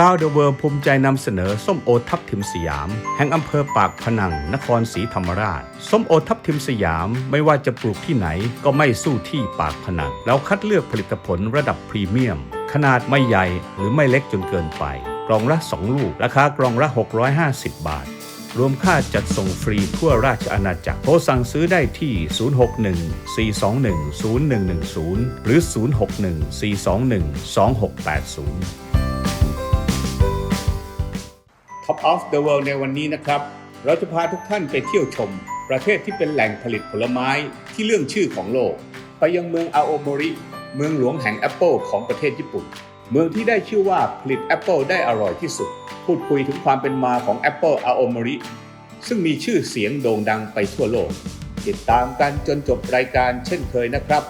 ราวเดอะเวิร์ภูมิใจนำเสนอส้มโอทับทิมสยาม แห่งอำเภอปากพนัง นครศรีธรรมราช ส้มโอทับทิมสยามไม่ว่าจะปลูกที่ไหนก็ไม่สู้ที่ปากพนังเราคัดเลือกผลิตผลระดับพรีเมียม ขนาดไม่ใหญ่หรือไม่เล็กจนเกินไป กล่องละ 2 ลูก ราคากล่องละ 650 บาท รวมค่าจัดส่งฟรีทั่วราชอาณาจักรโทรสั่งซื้อได้ที่ 061-421-0110 หรือ 061-421-2680 Top of the World ในวันนี้นะครับ เราจะพาทุกท่านไปเที่ยวชม ประเทศที่เป็นแหล่งผลิตผลไม้ที่เรื่องชื่อของโลก ไปยังเมืองอาโอโมริ เมืองหลวงแห่งแอปเปิลของประเทศญี่ปุ่น เมืองที่ได้ชื่อว่าผลิตแอปเปิลได้อร่อยที่สุด พูดคุยถึงความเป็นมาของแอปเปิลอาโอโมริซึ่งมีชื่อเสียงโด่งดังไปทั่วโลก ติดตามกันจนจบรายการเช่นเคยนะครับ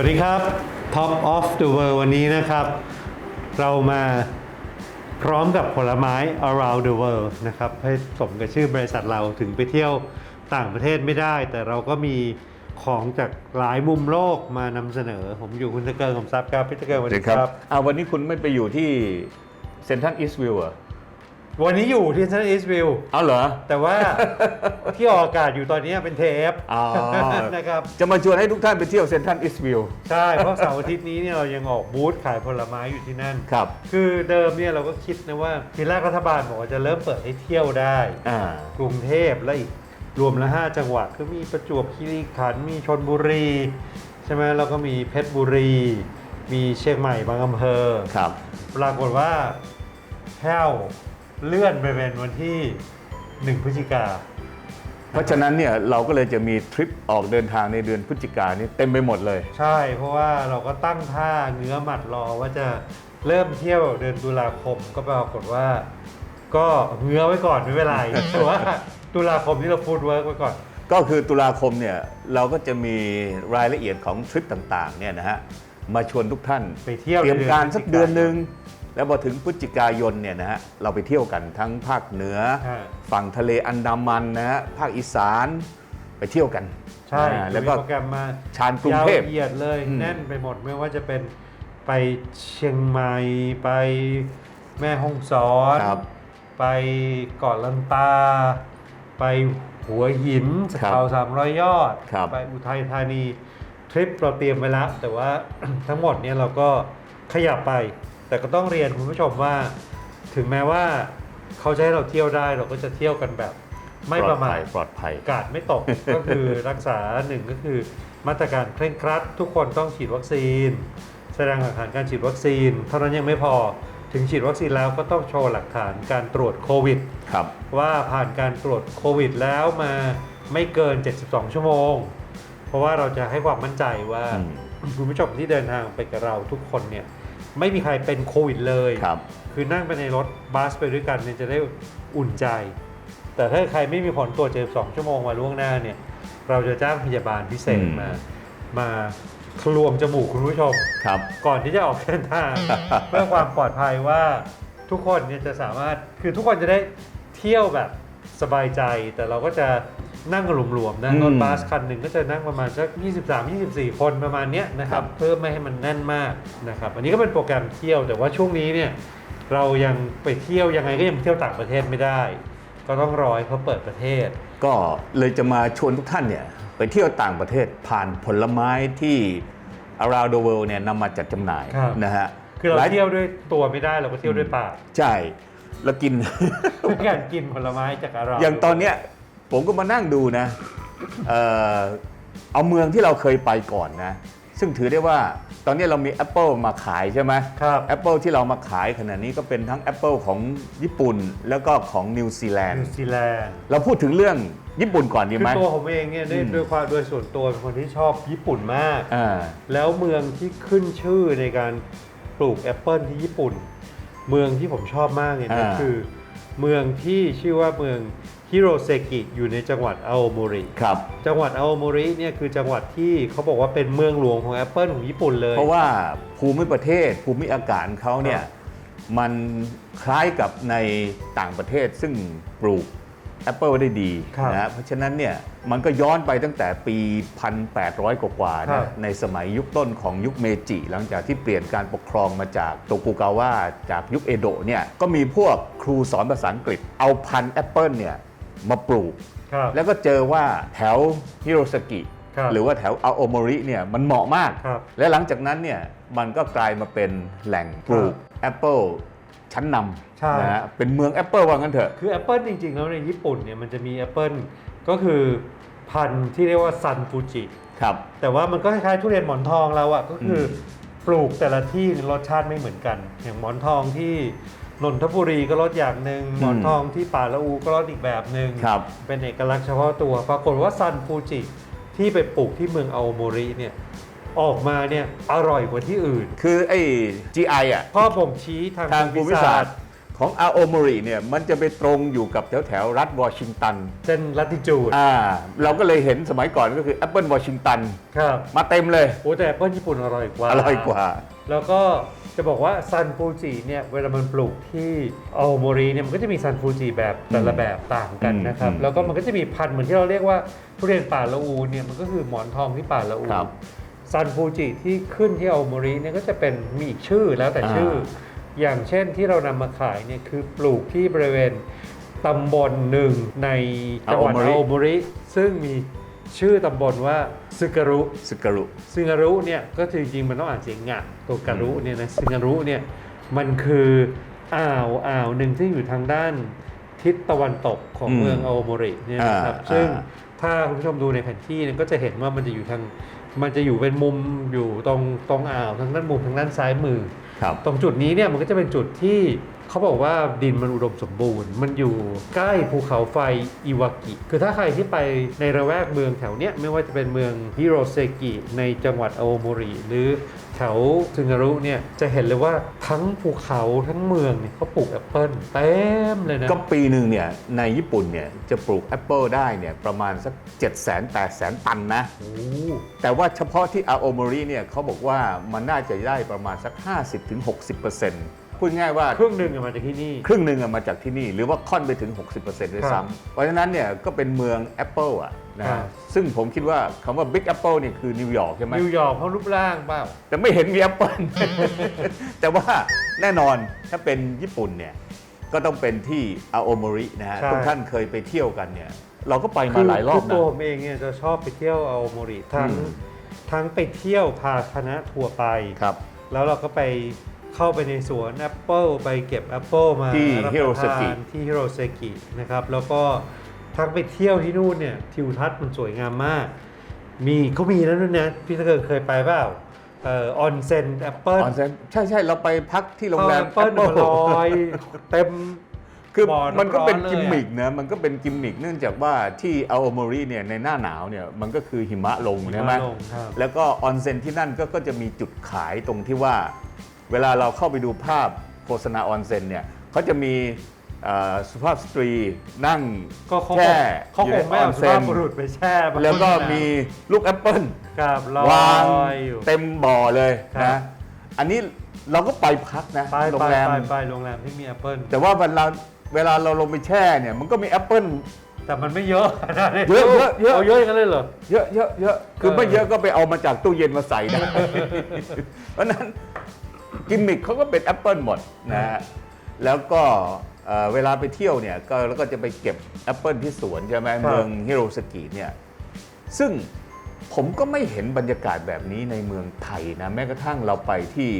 วัสดีครับ Top of the World วันนี้นะครับ เรามาพร้อมกับผลไม้ around the world นะครับให้สมกับชื่อบริษัทเราถึงไปเที่ยวต่างประเทศไม่ได้ แต่เราก็มีของจากหลายมุมโลกมานำเสนอ ผมอยู่คุณตะเกิงผมซับครับพี่ตะเกิงสวัสดีครับเอาวันนี้คุณไม่ไปอยู่ที่เซนทันอีสต์วิวเหรอ วันนี้อยู่ที่ Central East View เอาเหรอ แต่ว่าที่ออกอากาศอยู่ตอนนี้เป็นเทปอ๋อ นะครับ จะมาชวนให้ทุกท่านไปเที่ยวเซนทันอีสต์วิวใช่ เพราะเสาร์อาทิตย์นี้เนี่ยเรายังออกบูธขายผลไม้อยู่ที่นั่น ครับ คือเดิมเนี่ยเราก็คิดนะว่าทีแรกรัฐบาลบอกว่าจะเริ่มเปิดให้เที่ยวได้ อ่ากรุงเทพและอีกรวมละ5จังหวัดก็มีประจวบคีรีขันธ์มีชนบุรี ใช่ไหมแล้วก็มีเพชรบุรี มีเชียงใหม่บางอำเภอครับปรากฏว่าแห้ว เลื่อนไปเป็นวันที่ 1 พฤศจิกา เพราะฉะนั้นเนี่ยเราก็เลยจะมีทริปออกเดินทางในเดือนพฤศจิกายนนี้เต็มไปหมดเลย ใช่ เพราะว่าเราก็ตั้งท่าเงื้อหมัดรอว่าจะเริ่มเที่ยวเดือนตุลาคมก็ปรากฏว่า ก็เงื้อไว้ก่อนไม่เป็นไรแต่ว่าตุลาคมที่เราพูดเวิร์กไว้ก่อน ก็คือตุลาคมเนี่ยเราก็จะมีรายละเอียดของทริปต่างๆเนี่ยนะฮะมาชวนทุกท่านไปเที่ยวเตรียมการในเดือนสักเดือนหนึ่ง แล้วพอถึงพฤศจิกายนเนี่ยนะฮะเราไปเที่ยวกันทั้งภาคเหนือฮะฝั่งทะเลอันดามันนะฮะภาคอีสานไปเที่ยวกันใช่อ่าแล้วก็มีโปรแกรมมาชานกรุงเทพยาวเหยียดเลยอืม แน่นไปหมดไม่ว่าจะเป็นไปเชียงใหม่ไปแม่ฮ่องสอน ครับ ไปเกาะลันตา ไปหัวหินสครับเขาสามร้อยยอด ครับไปอุทัยธานี ทริปเราเตรียมไว้แล้วแต่ว่า ทั้งหมดเนี่ยเราก็ขยับไป แต่ก็ต้องเรียนคุณผู้ชมว่า ถึงแม้ว่าเขาจะให้เราเที่ยวได้เราก็จะเที่ยวกันแบบ ไม่ประมาทปลอดภัยกาดไม่ตกก็คือรักษาหนึ่งก็คือมาตรการเคร่งครัด ทุกคนต้องฉีดวัคซีน แสดงหลักฐานการฉีดวัคซีน เท่านั้นยังไม่พอถึงฉีดวัคซีนแล้วก็ต้องโชว์หลักฐานการตรวจโควิดครับว่าผ่านการตรวจโควิดแล้วมาไม่เกิน 72 ชั่วโมง เพราะว่าเราจะให้ความมั่นใจว่าอืมคุณผู้ชมที่เดินทางไปกับเราทุกคนเนี่ย ไม่มีใครเป็นโควิดเลยครับ คือนั่งไปในรถบัสไปด้วยกันเนี่ยจะได้อุ่นใจ แต่ถ้าใครไม่มีผลตรวจ72ชั่วโมงมาล่วงหน้าเนี่ย เราจะจ้างพยาบาลพิเศษอืมมา มาคลวงจมูกคุณผู้ชมครับ ก่อนที่จะออกเดินทางเพื่อความปลอดภัยว่าทุกคนเนี่ยจะสามารถคือทุกคนจะได้เที่ยวแบบสบายใจแต่เราก็จะ นั่งกันหลวมๆนะอืมรถบัสคันหนึ่งก็จะนั่งประมาณสัก 23-24 คนประมาณเนี้ยนะครับครับเพื่อไม่ให้มันแน่นมากนะครับอันนี้ก็เป็นโปรแกรมเที่ยวแต่ว่าช่วงนี้เนี่ยเรายังไปเที่ยวยังไงก็ยังไปเที่ยวต่างประเทศไม่ได้ ก็ต้องรอให้เขาเปิดประเทศ ก็เลยจะมาชวนทุกท่านเนี่ยไปเที่ยวต่างประเทศผ่านผลไม้ที่ around the world เนี่ยนำมาจัดจำหน่ายครับ นะฮะคือเราหลายเที่ยวด้วยตัวไม่ได้เราก็เที่ยวด้วยปากใช่แล้วกินเป็นการกินผลไม้จากเรา อย่างตอนเนี้ย ผมก็มานั่งดูนะเอ่อเอาเมืองที่เราเคยไปก่อนนะ ซึ่งถือได้ว่าตอนนี้เรามี Apple มาขายใช่ไหมครับ Apple ที่เรามาขายขณะนี้ก็เป็นทั้ง Apple ของญี่ปุ่นแล้วก็ของนิวซีแลนนิด์ วซีแลนด์เราพูดถึงเรื่องญี่ปุ่นก่อนดีคือไหม ตัวผมเองเนี่ยด้วยอืม ด้วยความโดยส่วนตัวเป็นคนที่ชอบญี่ปุ่นมาก อ่า แล้วเมืองที่ขึ้นชื่อในการปลูกแอปเปิลที่ญี่ปุ่น เมืองที่ผมชอบมากเนี่ยก็อ่า คือ เมืองที่ชื่อว่าเมือง ฮิโรเซกิอยู่ในจังหวัดอาโอโมริครับ จังหวัดอาโอโมริเนี่ยคือจังหวัดที่เขาบอกว่าเป็นเมืองหลวงของแอปเปิลของญี่ปุ่นเลย เพราะว่าภูมิประเทศภูมิอากาศของเขาเนี่ยครับมันคล้ายกับในต่างประเทศซึ่งปลูก Apple ได้ดีครับนะฮะเพราะฉะนั้นเนี่ยมันก็ย้อนไปตั้งแต่ปี 1,800 กว่าๆครันะบในสมัยยุคต้นของยุคเมจิ หลังจากที่เปลี่ยนการปกครองมาจากโตกุกาวะจากยุคเอโดะเนี่ยก็มีพวกครูสอนภาษาอังกฤษเอาพันธุ์แอปเปิลเนี่ย มาปลูก ครับแล้วก็เจอว่าแถวฮิโรซากิครับหรือว่าแถวอาโอโมริเนี่ยมันเหมาะมาก ครับ และหลังจากนั้นเนี่ยมันก็กลายมาเป็นแหล่งปลูกแอปเปิลชั้นนใช่ำนะฮะเป็นเมืองแอปเปิลว่างั้นเถอะ คือแอปเปิลจริง ๆ แล้วในญี่ปุ่นเนี่ยมันจะมีแอปเปิลก็คือพันธุ์ที่เรียกว่าซันฟูจิ ครับ แต่ว่ามันก็คล้ายๆทุเรียนหมอนทองเราอะก็คืออม ปลูกแต่ละที่รสชาติไม่เหมือนกัน อย่างหมอนทองที่ นนทบุรีก็รสอย่างหนึ่งหมอนทองที่ป่าละอูก็รสอีกแบบหนึ่งครับ เป็นเอกลักษณ์เฉพาะตัว ปรากฏว่าซันฟูจิที่ไปปลูกที่เมืองอาโอโมริเนี่ยออกมาเนี่ยอร่อยกว่าที่อื่น คือไอ้ GI อะพ่อผมชี้ทางทางภูมิศาสตร์ร์ ของอาโอโมริเนี่ยมันจะไปตรงอยู่กับแถวแถวๆรัฐวอชิงตันเส้นลัติจูดอ่าเราก็เลยเห็นสมัยก่อนก็คือแอปเปิลวอชิงตันครับมาเต็มเลยโอ้แต่แอปเปิลญี่ปุ่นอร่อยกว่าอร่อยกว่า แล้วก็จะบอกว่าซันฟูจิเนี่ยเวลามันปลูกที่อาโอโมริเนี่ยมันก็จะมีซันฟูจิแบบแต่ละแบบต่างกันนะครับอืมแล้วก็มันก็จะมีพันธุ์เหมือนที่เราเรียกว่าทุเรียนป่าละอูเนี่ยมันก็คือหมอนทองที่ป่าละอูครับซันฟูจิที่ขึ้นที่อาโอโมริเนี่ยก็จะเป็นมีอีกชื่อแล้วแต่ชื่ออ ย่างเช่นที่เรานำมาขายเนี่ยคือปลูกที่บริเวณตำบลหนึ่งในจังหวัดอาโอโมริอาโอโมริ ซึ่งมีชื่อตำบลว่าซึการุสการุ ซึงารุเนี่ยก็จริงๆมันต้องอ่านเสียงงะตัวการุเนี่ยนะซึงารุเนี่ยมันคืออ่าวอ่าวหนึ่งที่อยู่ทางด้านทิศตะวันตกของอืมเมืองอาโอโมริเนี่ยนะครับอ่าซึ่งอ่า ถ้าคุณผู้ชมดูในแผนที่เนี่ยก็จะเห็นว่ามันจะอยู่ทางมันจะอยู่เป็นมุมอยู่ตรงตรงอ่าวทางด้านมุมทางด้านซ้ายมือครับ ตรงจุดนี้เนี่ยมันก็จะเป็นจุดที่เขาบอกว่าดินมันอุดมสมบูรณ์ มันอยู่ใกล้ภูเขาไฟอิวากิ คือถ้าใครที่ไปในระแวกเมืองแถวเนี้ยไม่ว่าจะเป็นเมืองฮิโรเซกิในจังหวัดโอโมริหรือ แถวซึงารุเนี่ยจะเห็นเลยว่าทั้งภูเขาทั้งเมืองเนี่ยเขาปลูกแอปเปิลเต็มเลยนะก็ปีหนึ่งเนี่ยในญี่ปุ่นเนี่ยจะปลูกแอปเปิลได้เนี่ยประมาณสัก 7 0 0 0 0 0 8 0 0 0ตันนะโอ้แต่ว่าเฉพาะที่อาโอโมริเนี่ยเขาบอกว่ามันน่าจะได้ประมาณสัก 50-60%พูดง่ายว่าครึ่งหนึ่งอะมาจากที่นี่ ครึ่งหนึ่งอะมาจากที่นี่ หรือว่าค่อนไปถึง 60%ด้วยครับซ้ำเพราะฉะนั้นเนี่ยก็เป็นเมือง Apple อะ นะครับซึ่งผมคิดว่าคำว่า Big Apple เนี่ยคือนิวยอร์กใช่ไหม นิวยอร์กเพราะรูปร่างเปล่า แต่ไม่เห็นมีแอปเปิล แต่ว่าแน่นอนถ้าเป็นญี่ปุ่นเนี่ย ก็ต้องเป็นที่อาโอโมรินะฮะ ใช่ ทุกท่านเคยไปเที่ยวกันเนี่ย เราก็ไปคืมาหลายรอบคืนะ ตัวผมเองเนี่ยจะชอบไปเที่ยวอาโอโมริทั้งอืม ทั้งไปเที่ยวพาคณะทัวร์ไป ครับ แล้วเราก็ไปเข้าไปในสวนแอปเปิลไปเก็บแอปเปิลมาที่รับฮิโรประซาทากินที่ฮิโรเซกินะครับแล้วก็ ทั้งไปเที่ยวที่นู่นเนี่ยทิวทัศน์มันสวยงามมาก มีเขามีแล้วด้วยนะพี่ตะเกิดเคยไปเปล่าเอ่อออนเซนแอปเปิลออนเซ็นใช่ใช่เราไปพักที่โรงแรมแอปเปิลมาลอยเต็มคือบ่อมันก็เป็นร้อนๆเลยกิมมิกนะมันก็เป็นกิมมิกเนื่องจากว่าที่อาโอโมริเนี่ยในหน้าหนาวเนี่ยมันก็คือหิมะลงใช่ไหมลงครับแล้วก็ออนเซ็นที่นั่นก็ก็จะมีจุดขายตรงที่ว่า เวลาเราเข้าไปดูภาพโฆษณาออนเซ็นเนี่ยเขาจะมี เอ่อสุภาพสตรีนั่งก็เขาคแช่งเขาอยู่คในงไม่ออเอานสุเซ็ภานพบุรุษไปแช่บนแล้วก็ต้นน้ำมีลูกแอปเปิลกับลวางอยอยู่ เต็มบ่อเลยครับ นะ อันนี้เราก็ไปพักนะไปโรไปงแรม ไปไปโรงแรมที่มีแอปเปิลแต่ว่าเวลาเวลาเราลงไปแช่เนี่ย มันก็มีแอปเปิลแต่มันไม่เยอะเยอะเยอะเยอะ เอาเยอะอย่างนั้นเลยเหรอ เยอะเยอะเยอะคือเออ ไม่เยอะก็ไปเอามาจากตู้เย็นมาใส่ได้ เพราะฉะนั้นกิมมิคเขาก็เป็นแอปเปิลหมดนะฮะแล้วก็ เอ่อเวลาไปเที่ยวเนี่ยก็แล้วก็จะไปเก็บแอปเปิลที่สวนใช่ไหมเมืองฮิโรสกิเนี่ยซึ่งผมก็ไม่เห็นบรรยากาศแบบนี้ในเมืองไทยนะแม้กระทั่งเราไปที่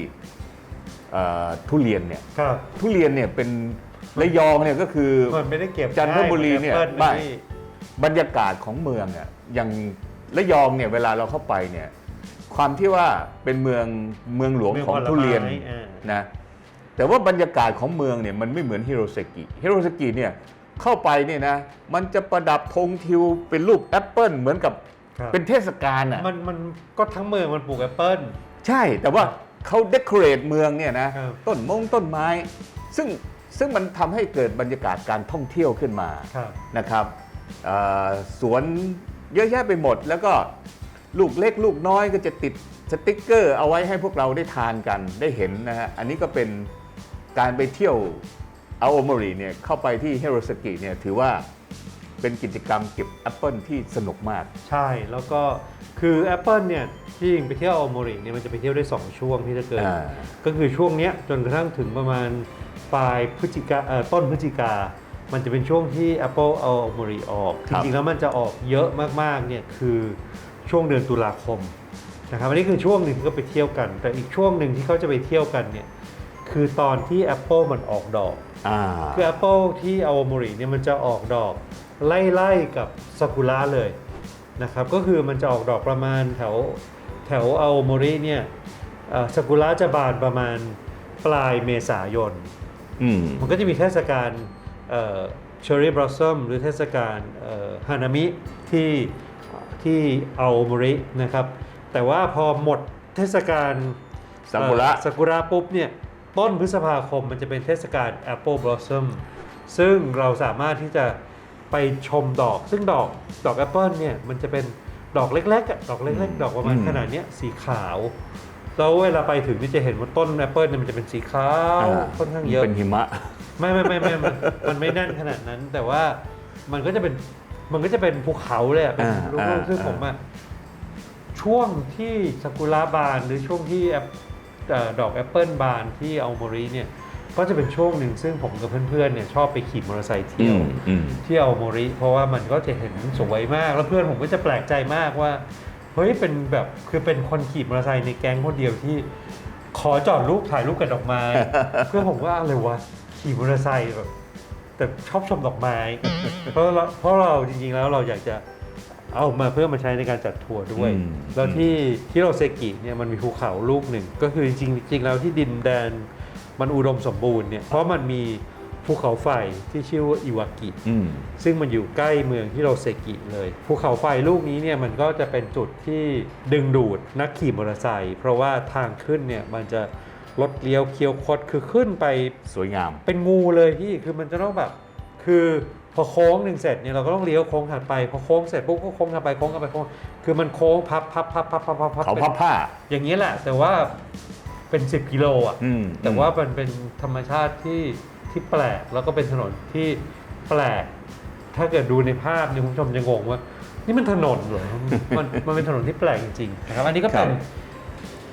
เอ่อทุเรียนเนี่ยครับทุเรียนเนี่ยเป็นระยองเนี่ยก็คือมันไม่ได้เก็บจันทบุรีเนี่ยง่าหมือแอปไม่ปิ้ลนี่บรรยากาศของเมืองอะอย่างระยองเนี่ยเวลาเราเข้าไปเนี่ยความที่ว่าเป็นเมืองเมืองหลวงของทุเรียนมืองผลไม้อ่านะ แต่ว่าบรรยากาศของเมืองเนี่ยมันไม่เหมือนฮิโรซากิฮิโรซากิเนี่ยเข้าไปเนี่ยนะมันจะประดับธงทิวเป็นรูปแอปเปิลเหมือนกับครับเป็นเทศกาลอะมันมันก็ทั้งเมืองมันปลูกแอปเปิลใช่แต่ว่าเขาเดคอเรทเมืองเนี่ยนะครับต้นมงต้นไม้ ซึ่งซึ่งมันทำให้เกิดบรรยากาศการท่องเที่ยวขึ้นมาครับนะครับเอ่อสวนเยอะแยะไปหมด แล้วก็ลูกเล็กลูกน้อยก็จะติดสติ๊กเกอร์เอาไว้ให้พวกเราได้ทานกันได้เห็นนะฮะอันนี้ก็เป็น การไปเที่ยวอาโอมริเนี่ยเข้าไปที่เฮโรสกิเนี่ยถือว่าเป็นกิจกรรมเก็บแอปเปิลที่สนุกมาก ใช่แล้วก็คือ Apple เนี่ยที่ยิงไปเที่ยวอาโมริเนี่ยมันจะไปเที่ยวได้ 2 ช่วงที่จะเกิดอ่า ก็คือช่วงเนี้ยจนกระทั่งถึงประมาณปลายพฤศจิกาเอ่อต้นพฤศจิกา มันจะเป็นช่วงที่ Apple เอาอาโมริออก คจรับ ริงๆแล้วมันจะออกเยอะมากๆเนี่ยคือช่วงเดือนตุลาคมนะครับอันนี้คือช่วงหนึ่งที่เขาไปเที่ยวกัน แต่อีกช่วงหนึ่งที่เขาจะไปเที่ยวกันเนี่ย คือตอนที่ Apple มันออกดอก อ่า คือ Apple ที่อ w โมริเนี่ยมันจะออกดอก ไล่ๆกับซากุระเลยนะครับ ก็คือมันจะออกดอกประมาณแถวแถวอ w โมริเนี่ยเอ่อซากุระจะบานประมาณปลายเมษายน อืม มันก็จะมีเทศกาลเชอร์รี่บลอสซัมหรือเทศกาลฮานามิที่ที่อ w โมรินะครับ แต่ว่าพอหมดเทศกาลซากุระเอ่อซากุระปุ๊บเนี่ย ต้นพฤษภาคมมันจะเป็นเทศกาล Apple Blossom ซึ่งเราสามารถที่จะไปชมดอก ซึ่งดอกดอกแอปเปิลเนี่ยมันจะเป็นดอกเล็กๆอะดอกเล็กอืมๆดอกประมาณอืมขนาดเนี้ยสีขาว แล้วเวลาไปถึงนี่จะเห็นว่าต้นแอปเปิลเนี่ยมันจะเป็นสีขาวค่อนข้างเยอะเป็นหิมะ ไม่ไม่ไม่ไม่มันมันไม่แน่นขนาดนั้น แต่ว่ามันก็จะเป็นมันก็จะเป็นภูเขาเลยอะเป็นอ่าลูกอ่าๆซึ่งผมอะช่วงที่ซากุระบานหรือช่วงที่แอปเอ่อ ดอกแอปเปิลบานที่อัลโมริเนี่ยก็จะเป็นช่วงหนึ่งซึ่งผมกับเพื่อนๆเนี่ยชอบไปขี่มอเตอร์ไซค์อืเที่ยวมอืมที่อัลโมริเพราะว่ามันก็จะเห็นสวยมาก แล้วเพื่อนผมก็จะแปลกใจมากว่าเฮ้ยเป็นแบบคือเป็นคนขี่มอเตอร์ไซค์ในแก๊งคนเดียวที่ขอจอดรูปถ่ายรูปกับดอกไม้ เพื่อนผมว่าอะไรวะขี่มอเตอร์ไซค์แบบแต่ชอบชมดอกไม้ เพราะเราเพราะเราจริงๆแล้วเราอยากจะ เอามาเพื่อมาใช้ในการจัดทัวร์ด้วย อืม แล้วที่ที่โรเซกิเนี่ยมันมีภูเขาลูกหนึ่ง ก็คือจริงๆจริงๆแล้วที่ดินแดนมันอุดมสมบูรณ์เนี่ยเพราะมันมีภูเขาไฟที่ชื่อว่าอิวากิ อืม ซึ่งมันอยู่ใกล้เมืองฮิโรเซกิเลย ภูเขาไฟลูกนี้เนี่ยมันก็จะเป็นจุดที่ดึงดูดนักขี่มอเตอร์ไซค์เพราะว่าทางขึ้นเนี่ยมันจะลดเลี้ยวเคี้ยวคดคือขึ้นไปสวยงาม เป็นงูเลยพี่คือมันจะต้องแบบ คือ พอโค้งหนึ่งเสร็จเนี่ยเราก็ต้องเลี้ยวโค้งถัดไปพอโค้งเสร็จปุ๊บก็โค้งถัดไปโค้งถัดไปโค้งคือมันโค้งพับพับพับพับพับพับพับเขาพับผ้า อย่างนี้ยแหละ แต่ว่าเป็น 10กิโลอะอืม แต่ว่ามันเป็นธรรมชาติที่ที่แปลกแล้วก็เป็นถนนที่แปลก ถ้าเกิดดูในภาพเนี่ยคุณผู้ชมจะงงว่า นี่มันถนนเหรอมันมันเป็นถนนที่แปลกจริงๆนะครับอันนี้ก็เป็น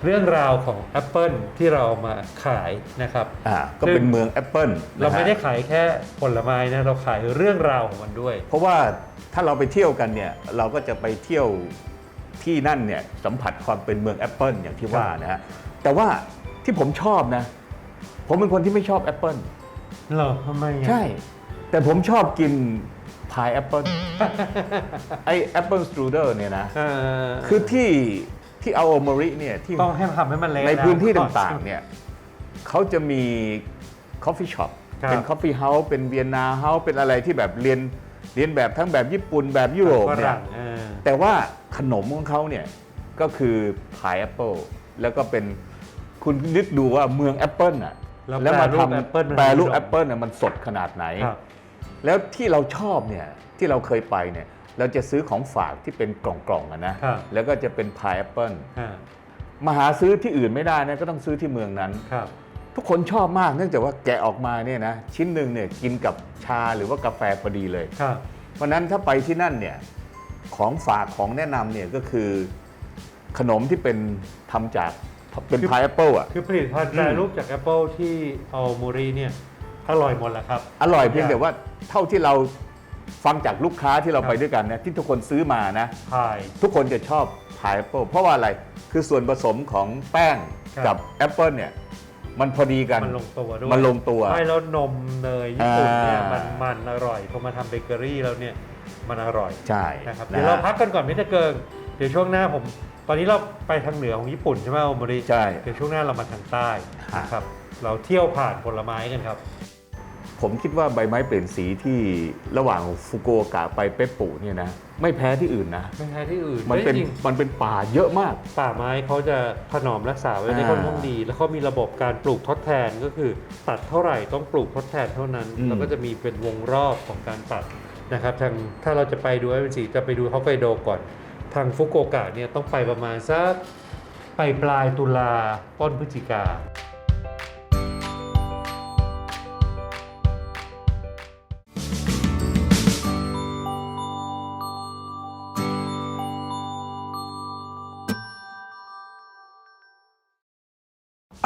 เรื่องราวของ Apple ที่เราเอามาขายนะครับอ่าก็เป็นเมืองแอปเปิลเราไม่ได้ขายแค่ผลไม้นะเราขายเรื่องราวของมันด้วย เพราะว่าถ้าเราไปเที่ยวกันเนี่ยเราก็จะไปเที่ยวที่นั่นเนี่ยสัมผัสความเป็นเมืองแอปเปิลอย่างที่ว่านะฮะแต่ว่าที่ผมชอบนะ ผมเป็นคนที่ไม่ชอบแอปเปิลเหรอทำไมอะใช่ แต่ผมชอบกินพายแอปเปิลไอแอปเปิลสตรูเดอร์เนี่ยนะเอ่อคือที่ ที่อาโอมริเนี่ยที่ต้องให้ทำให้มันเละในะพื้นที่ต่างๆเนี่ยเขาจะมีคอฟฟี่ช็อปครับเป็นคอฟฟี่เฮาส์เป็นเวียนนาเฮาส์เป็นอะไรที่แบบเรียนเรียนแบบทั้งแบบญี่ปุ่นแบบยุโรปฝเนี่ยรั่งเออแต่ว่าขนมของเขาเนี่ยก็คือพายแอปเปิลแล้วก็เป็นคุณนึกดูว่าเมืองแอปเปิลอะแล้วมาแปรรูปทำแอปเปิ้ลมันแปรรูปมีแอปเปิลน่ะมันสดขนาดไหนครับแล้วที่เราชอบเนี่ยที่เราเคยไปเนี่ย เราจะซื้อของฝากที่เป็นกล่องๆอะนะครับแล้วก็จะเป็นพายแอปเปิลอ่ามาหาซื้อที่อื่นไม่ได้นะก็ต้องซื้อที่เมืองนั้นครับทุกคนชอบมากเนื่องจากว่าแกะออกมาเนี่ยนะชิ้นหนึ่งเนี่ยกินกับชาหรือว่ากาแฟพอดีเลยครับเพราะฉะนั้นถ้าไปที่นั่นเนี่ยของฝากของแนะนำเนี่ยก็คือขนมที่เป็นทำจากเป็นพายแอปเปิลอะคือผลิตภัณฑ์แปรรูปจาก Apple ที่อัลโมรีเนี่ยอร่อยหมดแหละครับ อร่อยเพียงแต่ว่าเท่าที่เรา ฟังจากลูกค้าที่เราครับไปด้วยกันนะที่ทุกคนซื้อมานะ พาย ทุกคนจะชอบพายแอปเปิลเพราะว่าอะไรคือส่วนผสมของแป้งครับ กับแอปเปิลเนี่ยมันพอดีกัน มันลงตัวด้วยมันลงตัว ไม่แล้วนมเนยญี่ปุ่นเนี่ยอ่ามั มันมันอร่อยพอมาทำเบเกอรี่แล้วเนี่ยมันอร่อยใช่นะครับนะเดี๋ยวเราพักกันก่อนพี่ตะเกิงเดี๋ยวช่วงหน้าผม ตอนนี้เราไปทางเหนือของญี่ปุ่นใช่ไหมอัลโมรีใช่ เดี๋ยวช่วงหน้าเรามาทางใต้ฮะนะครับเราเที่ยวผ่านผลไม้กันครับ ผมคิดว่าใบไม้เปลี่ยนสีที่ระหว่างฟุกุโอกะไปเปปปุเนี่ยนะไม่แพ้ที่อื่นนะ ไม่แพ้ที่อื่นมันเป็นจริงมันเป็นป่าเยอะมาก ป่าไม้เขาจะถนอมรักษาไว้ได้อ่าค่อนข้างดี แล้วเขามีระบบการปลูกทดแทนก็คือ ตัดเท่าไหร่ต้องปลูกทดแทนเท่านั้น อืม แล้วก็จะมีเป็นวงรอบของการตัดนะครับทางถ้าเราจะไปดูไอ้เป็นสีจะไปดูฮอกไกโดก่อน ทางฟุกุโอกะเนี่ยต้องไปประมาณสักไปปลายตุลาต้นพฤศจิกา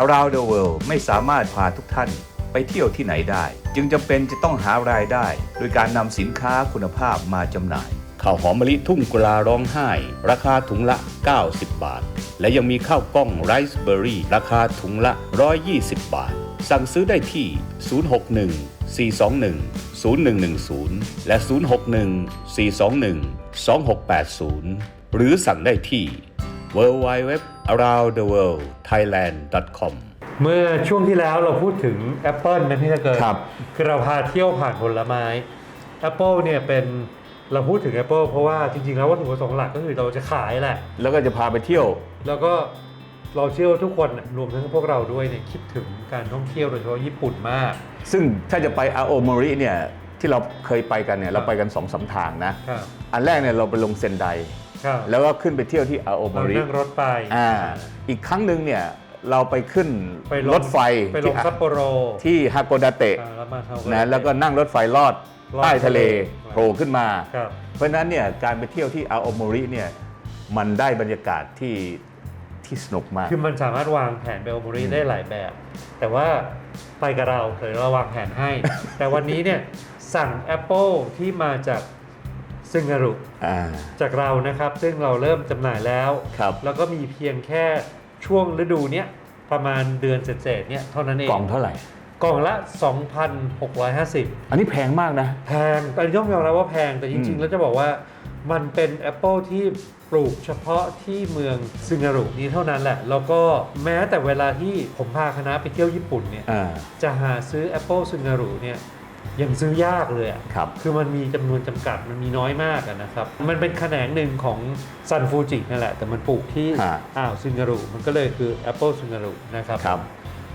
Around the World ไม่สามารถพาทุกท่านไปเที่ยวที่ไหนได้ จึงจำเป็นจะต้องหารายได้ โดยการนำสินค้าคุณภาพมาจำหน่ายข้าวหอมมะลิทุ่งกุลาร้องไห้ ราคาถุงละ 90 บาท และยังมีข้าวกล้องไรซ์เบอร์รี่ ราคาถุงละ 120 บาท สั่งซื้อได้ที่ 061 421 0110 และ 061 421 2680 หรือสั่งได้ที่ w w w a r o u n d t h e w o r l d t h a i l a n d c o m เมื่อช่วงที่แล้วเราพูดถึงแอปเปิลนะพี่ตะเกิดครับ คือเราพาเที่ยวผ่านผลไม้แอปเปิลเนี่ยเป็นเราพูดถึงแอปเปิลเพราะว่าจริงๆ แล้ววัตถุประสงค์หลักก็คือเราจะขายแหละ แล้วก็จะพาไปเที่ยว แล้วก็เราเชื่อว่าทุกคนน่ะรวมทั้งพวกเราด้วยเนี่ยคิดถึงการท่องเที่ยวโดยเฉพาะญี่ปุ่นมาก ซึ่งถ้าจะไปอาโอม r ริเนี่ยที่เราเคยไปกันเนี่ยเราไปกันสองสามทางนะ ครับ อันแรกเนี่ยเราไปลงเซนไดครับ แล้วก็ขึ้นไปเที่ยวที่อาโอมเรารินั่งรถไปอ่าอีกครั้งหนึ่งเนี่ยเราไปขึ้นไปลงรถไฟไปลที่งซัปโปโรที่ฮาโกดาเตะอ่าแล้วมาเท่ากันะแล้วก็นั่งรถไฟลอดลอดใต้ทะเลทะเลโผล่ขึ้นมาครับเพราะฉะนั้นเนี่ยการไปเที่ยวที่อาโอม r ริเนี่ยมันได้บรรยากาศที่ที่สนุกมาก คือมันสามารถวางแผนเบลบุรีได้หลายแบบ แต่ว่าไปกับเราเดี๋ยวเราวางแผนให้ แต่วันนี้เนี่ยสั่ง Apple ที่มาจาก ซึงารุอ่าจากเรานะครับ ซึ่งเราเริ่มจำหน่ายแล้วครับแล้วก็มีเพียงแค่ช่วงฤดูเนี้ยประมาณเดือนเศษๆเนี่ยเท่านั้นเองกล่องเท่าไหร่กล่องละ 2,650 อันนี้แพงมากนะ แพงแต่ย่อมยอมรับว่าแพงแต่จอืริงมๆแล้วจะบอกว่ามันเป็นแอปเปิลที่ปลูกเฉพาะที่เมืองซึงารุนี้เท่านั้นแหละ แล้วก็แม้แต่เวลาที่ผมพาคณะไปเที่ยวญี่ปุ่นเนี่ยอ่าจะหาซื้อแอปเปิลซึงารุเนี่ย ยังซื้อยากเลยอะครับ คือมันมีจำนวนจำกัดมันมีน้อยมากอะนะครับ มันเป็นแขนงหนึ่งของซันฟูจินั่นแหละ แต่มันปลูกที่ฮะ อ่าวซึงารุมันก็เลยคือแอปเปิลซึงารุนะครับ ครับ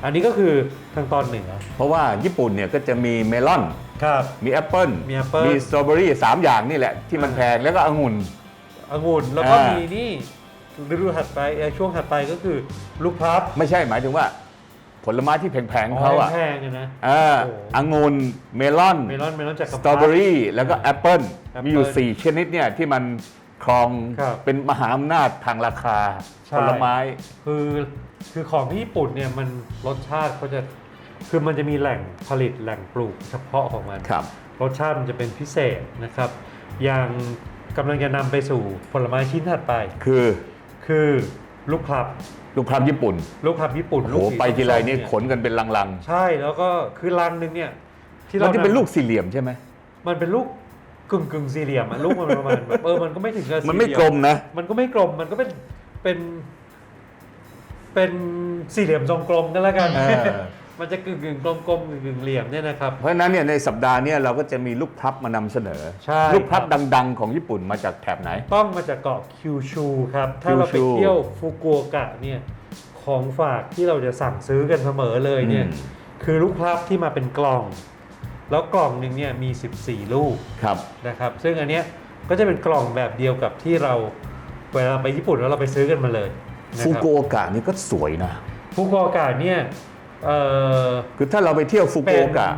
อันนี้ก็คือทางตอนเหนือเพราะว่าญี่ปุ่นเนี่ยก็จะมีเมลอน ครับ มีแอปเปิลมีแอปเปิ้ลมีสตรอเบอรี่สามอย่างนี่แหละ ที่มันแพงแล้วก็องุ่น องุ่นแล้วก็อ่ามี มีนี่ฤดูถัดไปเอ่อช่วงถัดไปก็คือลูกพลับ ไม่ใช่หมายถึงว่า ผลไม้ที่แพงๆของเขาอะแพงๆอะนะอ่าโอ้องุ่นเมลอนเมลอนเมลอนจากกระสตรอเบอรี่แล้วก็แอปเปิลแอปเปิ้ลมีอยู่ 4 ชนิดเนี่ยที่มันครองครับเป็นมหาอำนาจทางราคาใช่ผลไม้ คือคือของที่ญี่ปุ่นเนี่ยมันรสชาติเขาจะคือมันจะมีแหล่งผลิตแหล่งปลูกเฉพาะของมันครับรสชาติมันจะเป็นพิเศษนะครับ อย่างกำลังจะนำไปสู่ผลไม้ชิ้นถัดไป คือ คือลูกพลับ ลูกพลับญี่ปุ่นลูกพลับญี่ปุ่นโอ้ลูโหกสีไปทีไรนี่ส้มๆเยขนกันเป็นลังใช่แล้วก็คือรังหนึ่งเนี่ยๆที่แล้วเราที่เป็นำลูกสี่เหลี่ยมใช่ไหม มันเป็นลูกกึ่งกึ่งสี่เหลี่ยมอะลูกมันประมาณแบบเออมันก็ไม่ถึงกับมันไม่สี่เหกลยมนะ มันก็ไม่กลมมันก็เป็นเป็น เป็นสี่เหลี่ยมทรงกลมกันแล้วกัน เออ มันจะกึ่งกึ่งกลมกลมกึ่งกึ่งเหลี่ยมเนี่ยนะครับ เพราะฉะนั้นเนี่ยในสัปดาห์เนี้เราก็จะมีลูกพลับมานำเสนอ ใช่ลูกพลับครับ ดังๆ ของญี่ปุ่นมาจากแถบไหน ต้องมาจากเกาะคิวชูครับ ถ้าเราไปคิวชูเที่ยวฟุกุโอกะเนี่ยของฝากที่เราจะสั่งซื้อกันเสมอเลยเนี่ยอืม คือลูกพลับที่มาเป็นกล่อง แล้วกล่องหนึ่งเนี่ยมี 14 ลูก ครับ นะครับซึ่งอันเนี้ยก็จะเป็นกล่องแบบเดียวกับที่เราเวลาไปญี่ปุ่นแล้วเราไปซื้อกันมาเลยนะฟุครับกุโอกะนี่ก็สวยนะ ฟุกุโอกะเนี่ย เอ่อคือถ้าเราไปเที่ยวฟุกุเป็โอนกะ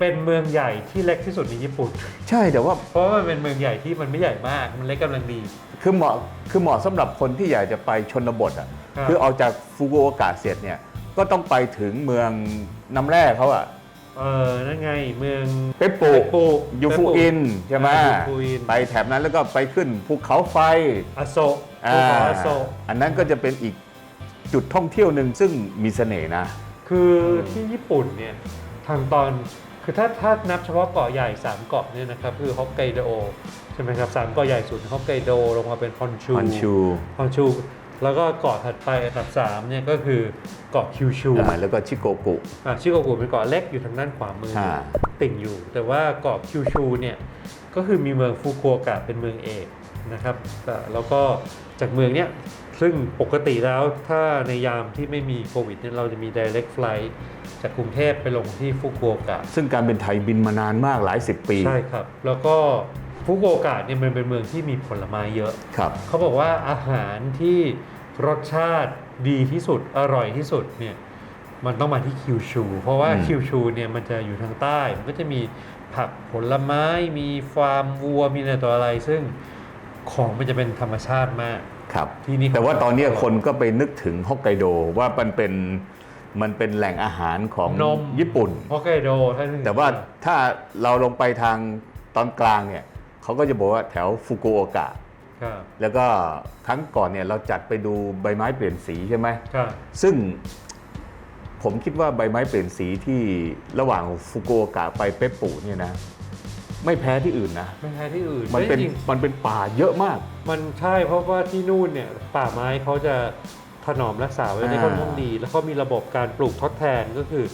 เป็นเมืองใหญ่ที่เล็กที่สุดในญี่ปุ่น ใช่แต่ว่าเพราะว่ามันเป็นเมืองใหญ่ที่มันไม่ใหญ่มาก มันเล็กกำลังดีคือเหมาะคือเหมาะสำหรับคนที่อยากจะไปชนบทอะครับคือออกจากฟุกุโอกะเสร็จเนี่ยก็ต้องไปถึงเมืองน้ำแร่เขาอะเออนั่นไงเมืองเปปปุเปปปุยูฟูอินใช่ไหมอ่ายูฟูอินไปแถบนั้นแล้วก็ไปขึ้นภูเขาไฟอโศกอ่าภูเขาอโศกอันนั้นก็จะเป็นอีกจุดท่องเที่ยวหนึ่งซึ่งมีเสน่ห์นะ คือที่ญี่ปุ่นเนี่ยทางตอนคือถ้าถ้านับเฉพาะเกาะใหญ่ 3 เกาะเนี่ยนะครับคือฮอกไกโดใช่ไหมครับสามเกาะใหญ่สุดฮอกไกโดลงมาเป็นฮอนชูฮอนชูฮอนชู แล้วก็เกาะถัดไปอันดับ3เนี่ยก็คือเกาะคิวชูอ่าแล้วก็ชิโกกุอะชิโกกุเป็นเกาะเล็กอยู่ทางด้านขวามืออ่าติ่งอยู่ แต่ว่าเกาะคิวชูเนี่ยก็คือมีเมืองฟุกุโอกะเป็นเมืองเอกนะครับแต่แล้วก็จากเมืองเนี้ย ซึ่งปกติแล้วถ้าในยามที่ไม่มีโควิดเนี่ยเราจะมี direct flight จากกรุงเทพไปลงที่ฟุกุโอกะซึ่งการเป็นไทยบินมานานมากหลายสิบปี ใช่ครับ แล้วก็ฟุกุโอกะเนี่ยมันเป็นเมืองที่มีผลไม้เยอะ ครับ เขาบอกว่าอาหารที่รสชาติดีที่สุดอร่อยที่สุดเนี่ยมันต้องมาที่คิวชู เพราะว่าอืม คิวชูเนี่ยมันจะอยู่ทางใต้มันก็จะมีผักผลไม้มีฟาร์มวัวมีอะไรต่ออะไร ซึ่งของมันจะเป็นธรรมชาติมาก ครับที่นี่แต่ว่าตอนเนี้ยคนก็ไปนึกถึงฮอกไกโดว่ามันเป็นมันเป็นแหล่งอาหารของนมญี่ปุ่นฮอกไกโดท่านแต่ว่าถ้าเราลงไปทางตอนกลางเนี่ยเขาก็จะบอกว่าแถวฟุกุโอกะครับแล้วก็ครั้งก่อนเนี่ยเราจัดไปดูใบไม้เปลี่ยนสีใช่ไหมครับซึ่งผมคิดว่าใบไม้เปลี่ยนสีที่ระหว่างฟุกุโอกะไปเปปปุเนี่ยนะ ไม่แพ้ที่อื่นนะ ไม่ใช่ที่อื่นมันเป็นจริงมันเป็นป่าเยอะมาก มันใช่เพราะว่าที่นู่นเนี่ยป่าไม้เขาจะถนอมรักษาไว้ได้อ่าค่อนข้างดี แล้วเขามีระบบการปลูกทดแทนก็คือ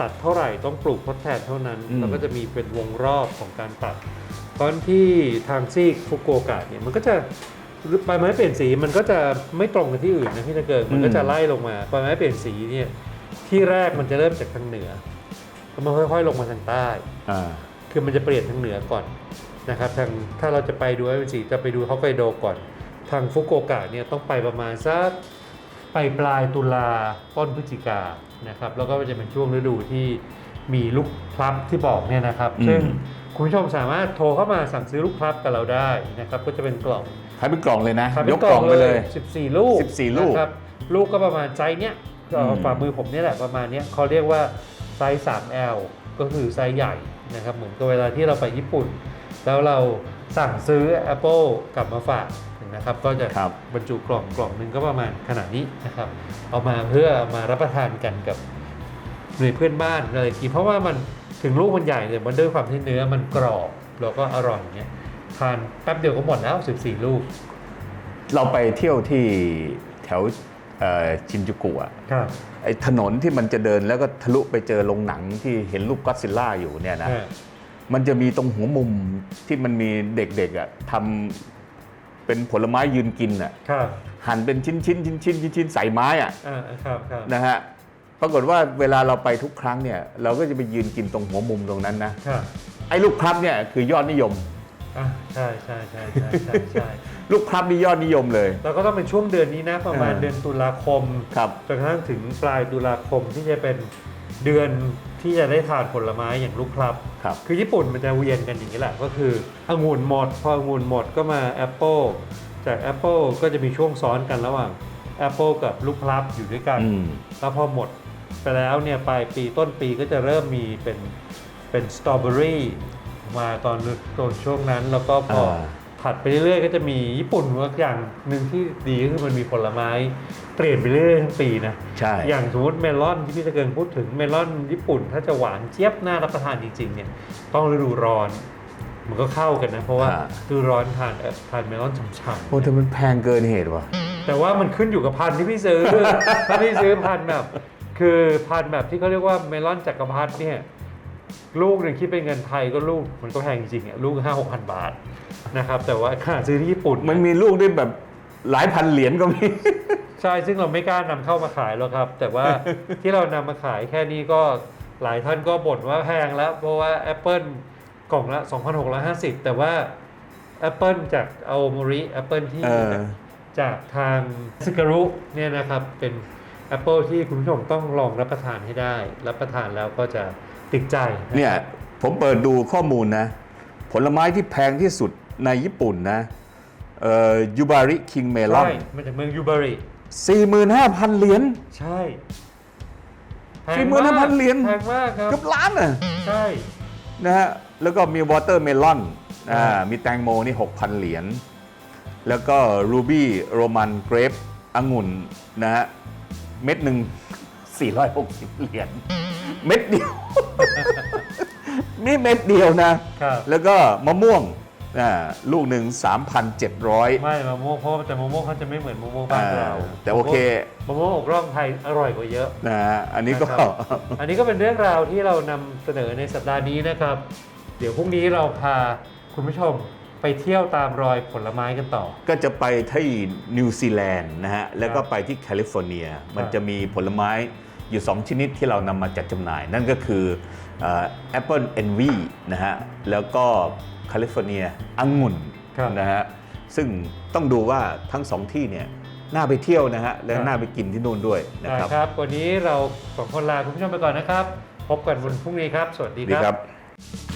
ตัดเท่าไหร่ต้องปลูกทดแทนเท่านั้นแล้วก็จะมีเป็นวงรอบของการตัดตอนที่ทางซีกฟุกุโอกะเนี่ยมันก็จะใบไม้เปลี่ยนสีมันก็จะไม่ตรงกับที่อื่นนะพี่ตะเกิงมันก็จะไล่ลงมาใบไม้เปลี่ยนสีเนี่ยที่แรกมันจะเริ่มจากทางเหนือแล้วมันค่อย ๆ ลงมาทางใต้ อ่า คือมันจะเปลี่ยนทางเหนือก่อนนะครับทางถ้าเราจะไปดูไอเวนสีจะไปดูฮอกไกโดก่อน ทางฟุกุโอกะเนี่ยต้องไปประมาณสักไปปลายตุลาต้นพฤศจิกานะครับแล้วก็จะเป็นช่วงฤดูที่มีลูกพลับที่บอกเนี่ยนะครับอืมซึ่งคุณผู้ชมสามารถโทรเข้ามาสั่งซื้อลูกพลับกับเราได้นะครับก็จะเป็นกล่องขายเป็นกล่องเลยนะขายยเป็นกกล่องไปเลย 14 ลูก14 ลูกนะครับลูกก็ประมาณไซส์เนี้ยก็อืมฝ่ามือผมเนี่ยแหละประมาณเนี้ยเขาเรียกว่าไซส์ 3L ก็คือไซส์ใหญ่ นะครับเหมือนกับเวลาที่เราไปญี่ปุ่น แล้วเราสั่งซื้อ Apple กลับมาฝากนะครับก็จะครับบรรจุกล่องกล่องหนึ่งก็ประมาณขนาดนี้นะครับเอามาเพื่อมารับประทานกันกับในเพื่อนบ้านอะไรกินเพราะว่ามันถึงลูกมันใหญ่เนี่ยมันด้วยความที่เนื้อมันกรอบแล้วก็อร่อยเนี่ยทานแป๊บเดียวก็หมดแล้ว 14 ลูก เราไปเที่ยวที่แถวเอ่อ ชินจูกุอะครับไอ้ถนนที่มันจะเดินแล้วก็ทะลุไปเจอโรงหนังที่เห็นรูปก็อดซิลล่าอยู่เนี่ยนะมันจะมีตรงหัวมุมที่มันมีเด็กๆอะทำเป็นผลไม้ยืนกินอะครับหั่นเป็นชิ้นๆชิ้นชิ้นชิ้นชิ้นชิ้นใส่ไม้อะอ่าครับครับนะฮะปรากฏว่าเวลาเราไปทุกครั้งเนี่ย เราก็จะไปยืนกินตรงหัวมุมตรงนั้นนะครับไอ้ลูกพลับเนี่ยคือยอดนิยม อ่าใช่ใช่ใช่ใช่ใช่ใช่ ลูกพลับนี่ยอดนิยมเลย แล้วก็ต้องเป็นช่วงเดือนนี้นะ ประมาณเออ เดือนตุลาคมครับ จนกระทั่งถึงปลายตุลาคมที่จะเป็นเดือนที่จะได้ทานผลไม้อย่างลูกพลับ ครับ คือญี่ปุ่นมันจะเวียนกันอย่างนี้แหละก็คือองุ่นหมด พอองุ่นหมดก็มาแอปเปิลจากแอปเปิลก็จะมีช่วงซ้อนกันระหว่างแอปเปิลกับลูกพลับอยู่ด้วยกัน อืม แล้วพอหมดไปแล้วเนี่ยปลายปีต้นปีก็จะเริ่มมีเป็นเป็นสตรอเบอรี่ มาตอนตอนช่วงนั้น แล้วก็พออาถัดไปเรื่อยๆก็จะมีญี่ปุ่นว่าอย่างหนึ่งที่ดีก็คือมันมีผลไม้เปลี่ยนไปเรื่อยๆทั้งปีนะใช่อย่างสมมติเมลอนที่พี่ตะเกิงพูดถึงเมลอนญี่ปุ่น ถ้าจะหวานเจี๊ยบน่ารับประทานจริงๆเนี่ยต้องฤดูร้อนมันก็เข้ากันนะ เพราะว่าอ่าฤดูร้อนทานเอ่อทานเมลอนฉ่ำๆโอ้แต่มันแพงเกินเหตุว่ะแต่ว่ามันขึ้นอยู่กับพันธุ์ที่พี่ซื้อถ้าพี่ซื้อพันธุ์แบบ คือพันธุ์แบบที่เขาเรียกว่าเมลอนจักรพรรดิเนี่ย ลูกหนึ่งคิดเป็นเงินไทยก็ลูกมันก็แพงจริงๆอะลูกห้าหกพันบาทนะครับแต่ว่าขนาดซื้อที่ญี่ปุ่นมันมีลูกได้แบบหลายพันเหรียญก็มี ใช่ซึ่งเราไม่กล้านำเข้ามาขายหรอกครับ แต่ว่าที่เรานำมาขายแค่นี้ก็หลายท่านก็บ่นว่าแพงแล้ว เพราะว่า Apple กล่องละ 2,650 แต่ว่า Apple จากเอาโมริ Apple ที่เออจากทางสการุเนี่ยนะครับเป็น Apple ที่คุณผู้ชมต้องลองรับประทานให้ได้ รับประทานแล้วก็จะ ติดใจะเนี่ยผมเปิดดูข้อมูลนะ ผลไม้ที่แพงที่สุดในญี่ปุ่นนะเอ่อยูบาริคิงเมลอนใช่มาจากเมืองยูบาริ45,000 เหรียญใช่แพสี่งหมื่นมาห้าพันเหรียญแพงมากครับเกือบล้านอะใช่นะฮะแล้วก็มีวอเตอร์เมลอนอ่าอ่ามีแตงโมนี่ 6,000 เหรียญแล้วก็รูบี้โรมันเกรปองุ่นนะฮะเม็ดหนึ่ง 460 เหรียญเม็ดเดียว นี่เม็ดเดียวนะ ครับ แล้วก็มะม่วงอ่าลูกหนึ่ง3,700 ไม่มะม่วงเพราะแต่มะม่วงเขาจะไม่เหมือนมะม่วงบ้านเราอ่าแต่โอเค มะม่วงอกร่องไทยอร่อยกว่าเยอะ นะฮะอันนี้ก็ นะครับ อันนี้ก็เป็นเรื่องราวที่เรานำเสนอในสัปดาห์นี้นะครับ เดี๋ยวพรุ่งนี้เราพาคุณผู้ชม ไปเที่ยวตามรอยผลไม้กันต่อ ก็จะไปที่นิวซีแลนด์นะฮะ แล้วก็ไปที่แคลิฟอร์เนีย มันจะมีผลไม้อยู่ 2 ชนิดที่เรานำมาจัดจำหน่าย นั่นก็คือแอปเปิลเอนวีนะฮะ แล้วก็แคลิฟอร์เนียองุ่นครับนะฮะ ซึ่งต้องดูว่าทั้งสองที่เนี่ยน่าไปเที่ยวนะฮะ และครับน่าไปกินที่นู่นด้วยนะได้ครับครับ วันนี้เราสองคนลาคุณผู้ชมไปก่อนนะครับ พบกันวันพรุ่งนี้ครับ สวัสดีดีคครัรับบ